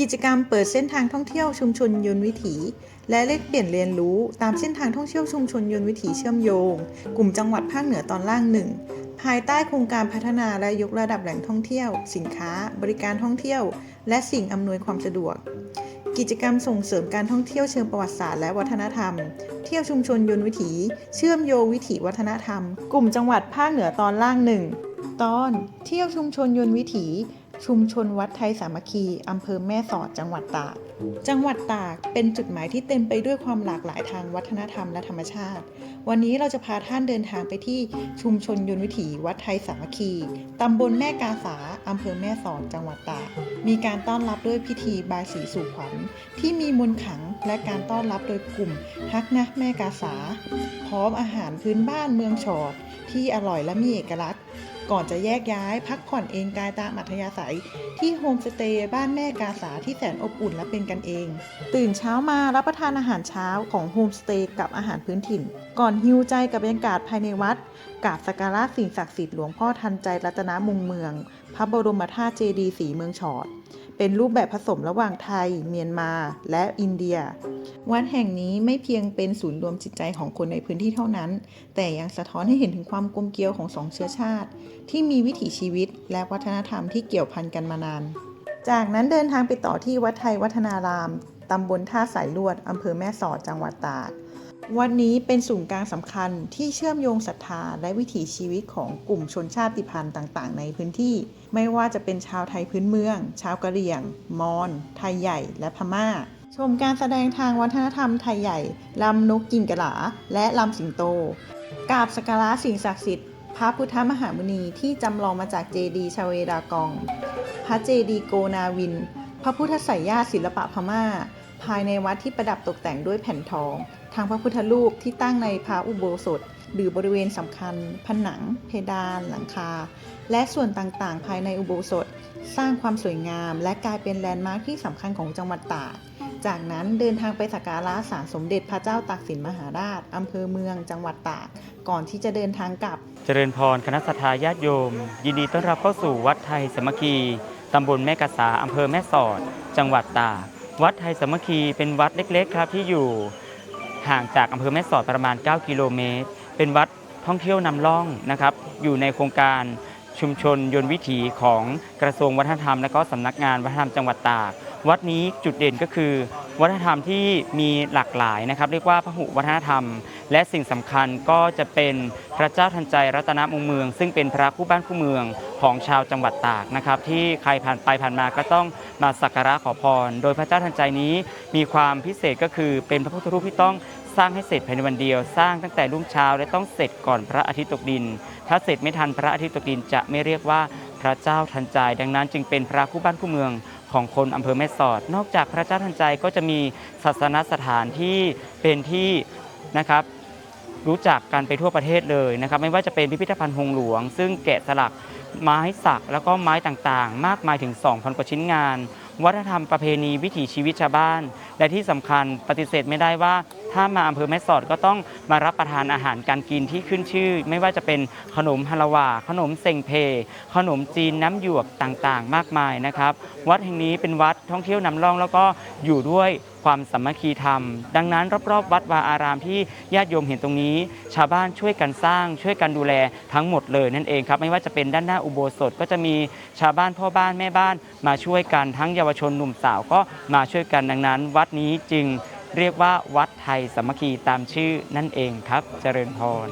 กิจกรรมเปิดเส้นทางท่องเที่ยวชุมชนยนต์วิถี และแลกเปลี่ยนเรียนรู้ตามเส้นทางท่องเที่ยวชุมชนยนต์วิถีเชื่อมโยง กลุ่มจังหวัดภาคเหนือตอนล่างหนึ่งภายใต้โครงการพัฒนาและยกระดับแหล่งท่องเที่ยว สินค้า บริการท่องเที่ยว และสิ่งอำนวยความสะดวก กิจกรรมส่งเสริมการท่องเที่ยวเชิงประวัติศาสตร์และวัฒนธรรม เที่ยวชุมชนยนต์วิถี เชื่อมโยงวิถีวัฒนธรรม กลุ่มจังหวัดภาคเหนือตอนล่างหนึ่งตอน เที่ยวชุมชนยนต์วิถี ชุมชนวัดไทยสามัคคีอำเภอแม่สอดจังหวัดตาก จังหวัดตากเป็นจุดหมายที่เต็มไปด้วยความหลากหลายทางวัฒนธรรมและธรรมชาติ วันนี้เราจะพาท่านเดินทางไปที่ชุมชนยนต์วิถีวัดไทยสามัคคีตำบลแม่กาสาอำเภอแม่สอดจังหวัดตาก มีการต้อนรับด้วยพิธีบายสีสู่ขวัญที่มีมนขังและการต้อนรับโดยกลุ่มฮักนะแม่กาสา พร้อมอาหารพื้นบ้านเมืองชอดที่อร่อยและมีเอกลักษณ์ ก่อนจะแยกย้าย พักผ่อนเองกายตามอัธยาศัย ที่โฮมสเตย์บ้านแม่กาสาที่แสนอบอุ่นและเป็นกันเอง ตื่นเช้ามารับประทานอาหารเช้าของโฮมสเตย์กับอาหารพื้นถิ่น ก่อนฮิวใจกับบรรยากาศภายในวัดกราบสักการะสิ่งศักดิ์สิทธิ์หลวงพ่อทันใจรัตนมุงเมือง พระบรมธาตุเจดีย์สีเมืองชอด เป็นรูปแบบผสมระหว่างไทย เมียนมา และอินเดีย วัดแห่งนี้ไม่เพียงเป็นศูนย์รวมจิตใจของคนในพื้นที่เท่านั้น แต่ยังสะท้อนให้เห็นถึงความกลมเกลียวของสองเชื้อชาติ ที่มีวิถีชีวิตและวัฒนธรรมที่เกี่ยวพันกันมานาน จากนั้นเดินทางไปต่อที่วัดไทยวัฒนารามตำบลท่าสายลวดอำเภอแม่สอดจังหวัดตาก วัดนี้เป็นศูนย์กลางสำคัญที่เชื่อมโยงศรัทธาและวิถีชีวิตของกลุ่มชนชาติพันธุ์ต่างๆ ในพื้นที่ ไม่ว่าจะเป็นชาวไทยพื้นเมือง ชาวกะเหรี่ยง มอญไทยใหญ่ และพม่า ชมการแสดงทางวัฒนธรรมไทยใหญ่ลำนกกินกะหลา และลำสิงโตกราบสักการะสิ่งศักดิ์สิทธิ์พระพุทธมหามุนีที่จำลองมาจากเจดีชเวดากอง พระเจดีโกนาวิน พระพุทธไสยญาติศิลปะพม่า ภายในวัดที่ประดับตกแต่งด้วยแผ่นทอง ทางพระพุทธรูปที่ตั้งในพระอุโบสถ หรือบริเวณสำคัญ ผนัง เพดาน หลังคา และส่วนต่างๆ ภายในอุโบสถ สร้างความสวยงาม และกลายเป็นแลนด์มาร์คที่สำคัญของจังหวัดตาก จากนั้นเดินทางไปสักการะศาลสมเด็จพระเจ้าตากสินมหาราชอำเภอเมืองจังหวัดตาก ก่อนที่จะเดินทางกลับ เจริญพรคณะสัตยาญาติโยม ยินดีต้อนรับเข้าสู่วัดไทยสามัคคีตำบลแม่กะสาอำเภอแม่สอด จังหวัดตาก วัดไทยสามัคคีเป็นวัดเล็กๆครับที่อยู่ห่างจากอำเภอแม่สอดประมาณ 9 กิโลเมตร เป็นวัดท่องเที่ยวนำร่องนะครับ อยู่ในโครงการชุมชนยนต์วิถีของกระทรวงวัฒนธรรม และก็สำนักงานวัฒนธรรมจังหวัดตาก วัดนี้จุดเด่นก็คือ วัฒนธรรมที่มีหลากหลายนะครับ เรียกว่าพหุวัฒนธรรม และสิ่งสำคัญก็จะเป็นพระเจ้าทันใจรัตนมงเมือง ซึ่งเป็นพระคู่บ้านคู่เมืองของชาวจังหวัดตากนะครับ ที่ใครผ่านไปผ่านมาก็ต้องมาสักการะขอพร โดยพระเจ้าทันใจนี้มีความพิเศษก็คือเป็นพระพุทธรูปที่ต้องสร้างให้เสร็จภายในวันเดียว สร้างตั้งแต่รุ่งเช้าและต้องเสร็จก่อนพระอาทิตย์ตกดิน ถ้าเสร็จไม่ทันพระอาทิตย์ตกดินจะไม่เรียกว่าพระเจ้าทันใจ ดังนั้นจึงเป็นพระคู่บ้านคู่เมือง ของคนอำเภอแม่สอด นอกจากพระเจ้าทันใจก็จะมีศาสนสถานที่เป็นที่นะครับรู้จักกันไปทั่วประเทศเลยนะครับ ไม่ว่าจะเป็นพิพิธภัณฑ์หงหลวง ซึ่งแกะสลักไม้สักแล้วก็ไม้ต่างๆ มากมายถึง 2,000 กว่าชิ้นงาน วัฒนธรรมประเพณีวิถีชีวิตชาวบ้าน และที่สำคัญปฏิเสธไม่ได้ว่า ถ้ามาอำเภอแม่สอดก็ต้องมารับประทานอาหารการกินที่ขึ้นชื่อ ไม่ว่าจะเป็นขนมฮาลาวา ขนมเซงเพ ขนมจีนน้ำหยวกต่างๆ มากมายนะครับ วัดแห่งนี้เป็นวัดท่องเที่ยวนำร่องแล้วก็อยู่ด้วยความสามัคคีธรรม ดังนั้นรอบๆ วัดวาอารามที่ญาติโยมเห็นตรงนี้ ชาวบ้านช่วยกันสร้าง ช่วยกันดูแลทั้งหมดเลยนั่นเองครับ ไม่ว่าจะเป็นด้านหน้าอุโบสถก็จะมีชาวบ้านพ่อบ้านแม่บ้าน มาช่วยกันทั้งเยาวชนหนุ่มสาวก็มาช่วยกันดังนั้น วัดนี้จึง เรียกว่าวัดไทยสามัคคีตามชื่อนั่นเองครับ เจริญพร